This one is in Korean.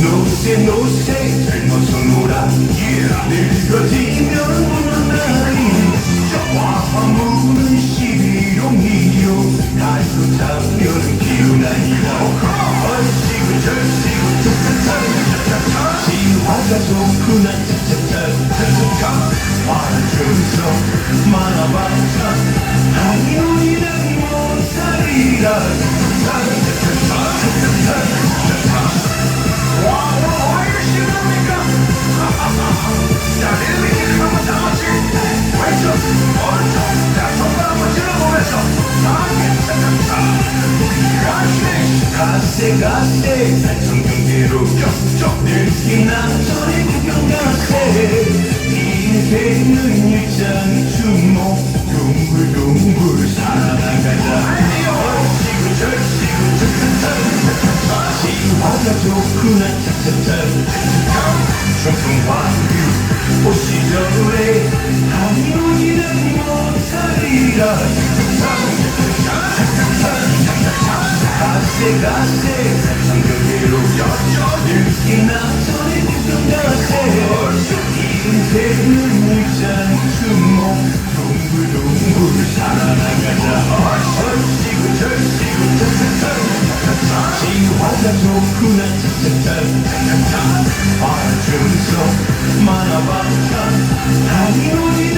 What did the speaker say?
노세 노세 차차차 지화가 좋구나 차차차 가세 가세 달성경대로 쪽쪽 느끼나 저리 구경 가세 인생은 일장 주목. 둥글둥글 살아 차차차 지화가 좋구나 차차차 청풍화류 보시절에 한눈이는 못살이라 가세 가세 상경 좋구나 차차차 알아주면서 많아봤자 한눈이는 못살이라